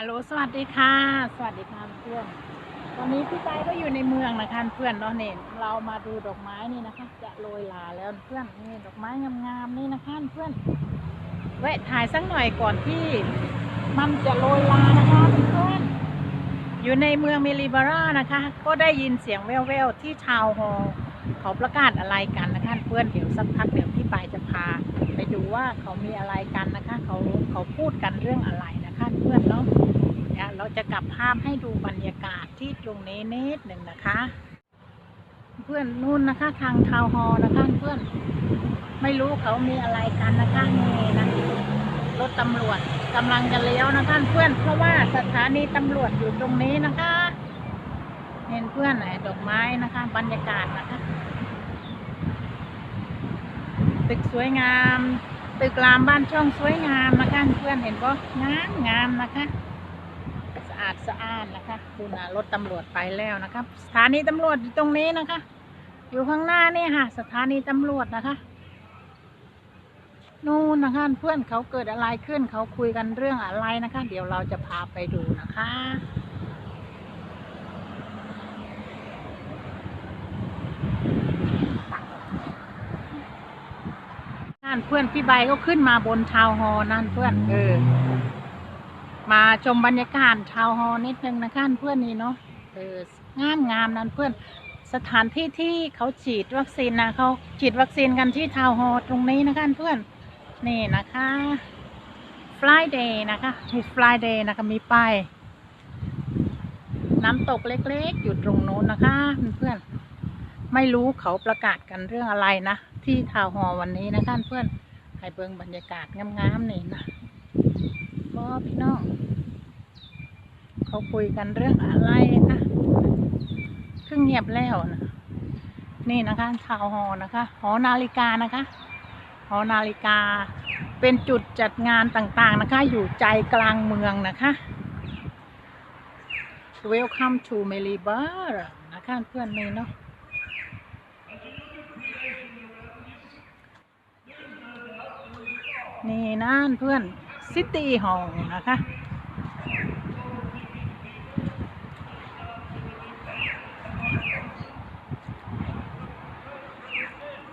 ฮัลโหลสวัสดีค่ะ สวัสดีค่ะเพื่อนตอนนี้พี่ใจก็อยู่ในเมืองนะคะเพื่อนเนาะเนี่ยเรามาดูดอกไม้นี่นะคะ จะโรยลาแล้วเพื่อนนี่ดอกไม้งามๆนี่นะคะเพื่อนแวะถ่ายสักหน่อยก่อนที่ มันจะโรยลานะคะเพื่อนอยู่ในเมืองเมลิบาร่านะคะ ก็ได้ยินเสียงแว่วๆที่ชาวฮอลเขาประกาศอะไรกันนะคะเพื่อนเดี๋ยวสักพักเดี๋ยวพี่ปายจะพา ไปดูว่าเขามีอะไรกันนะคะ เขาเขาพูดกันเรื่องอะไรนะคะเพื่อนเนาะเดี๋ยวเรา จะกลับภาพให้ดูบรรยากาศที่ตรงนี้นิดหนึ่งนะคะ เพื่อนนู่นนะคะทางทาวน์ฮอล์นะคะเพื่อน ไม่รู้เขามีอะไรกันนะคะนี่นะรถตำรวจกำลังจะเลี้ยวนะคะเพื่อน เพราะว่าสถานีตำรวจอยู่ตรงนี้นะคะ เห็นเพื่อนไหนดอกไม้นะคะ บรรยากาศนะคะตึกสวยงาม ตึกรามบ้านช่องสวยงามนะคะเพื่อนเห็นก็งามงามนะคะ อาดสะอ้านนะคะดูนะรถตำรวจไปแล้วนะครับ สถานีตำรวจอยู่ตรงนี้นะคะ อยู่ข้างหน้านี่ค่ะ สถานีตำรวจนะคะ นู่นนะคะเพื่อนเขาเกิดอะไรขึ้นเขาคุยกันเรื่องอะไรนะคะ เดี๋ยวเราจะพาไปดูนะคะนั่นเพื่อนพี่ใบก็ขึ้นมาบนทาวน์ฮอลล์นั่นเพื่อนเออ มาชมบรรยากาศทาวน์ฮอลล์นิดนึงนะคะเพื่อนนี่เนาะเอองามงามนั่นเพื่อนสถานที่ที่เขาฉีดวัคซีนนะเขาฉีดวัคซีนกันที่ทาวน์ฮอตรงนี้นะคะเพื่อนนี่นะคะ Friday นะคะมี Friday นะคะมีป้ายน้ำตกเล็กๆ อยู่ตรงโน้นนะคะ เพื่อนๆไม่รู้เขาประกาศกันเรื่องอะไรนะ ที่ทาวน์ฮอวันนี้นะคะเพื่อนให้เบิ่งบรรยากาศงามๆนี่นะ บอพี่น้อง เขาคุยกันเรื่องอะไรนะครึ่งเงียบแล้วนะนี่นะคะทาวน์ฮอร์นะคะ หอนาฬิกานะคะ หอนาฬิกาเป็นจุดจัดงานต่างๆนะคะ อยู่ใจกลางเมืองนะคะ Welcome to Melbourne นะคะเพื่อนนี่เนาะนี่นั่นเพื่อน ซิตี้ฮอลนะคะ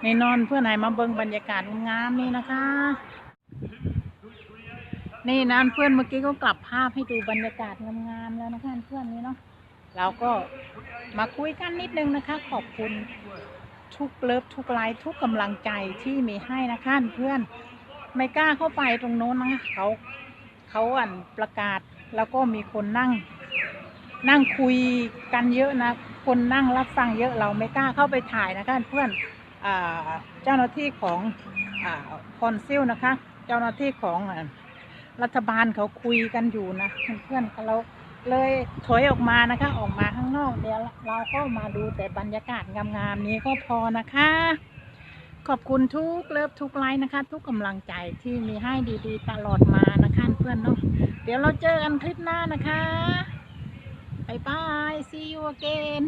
นี่นอนเพื่อนไหนมาเบิ่งบรรยากาศงามนี่นะคะ นี่นั่นเพื่อนเมื่อกี้ก็กลับภาพให้ดูบรรยากาศงามๆแล้วนะคะเพื่อนนี่เนาะเราก็มาคุยกันนิดนึงนะคะ ขอบคุณทุกเลิฟทุกไลค์ทุกกำลังใจที่มีให้นะคะเพื่อน ไม่กล้าเข้าไปตรงโน้นนะคะเขาเขาอ่านประกาศแล้วก็มีคนนั่ง นั่งคุยกันเยอะนะ คนนั่งรับฟังเยอะเราไม่กล้าเข้าไปถ่ายนะคะเพื่อนเจ้าหน้าที่ของอคอนซิลนะคะ เจ้าหน้าที่ของรัฐบาลเขาคุยกันอยู่นะเพื่อนๆเราเลยถอยออกมานะคะ ออกมาข้างนอกเดี๋ยวเราก็มาดูแต่บรรยากาศงามๆนี้ก็พอนะคะ ขอบคุณทุกเลิฟทุกไลค์นะคะ ทุกกำลังใจที่มีให้ดีๆ ตลอดมานะคะเพื่อนเนาะเดี๋ยวเราเจอกันคลิปหน้านะคะบายบาย see you again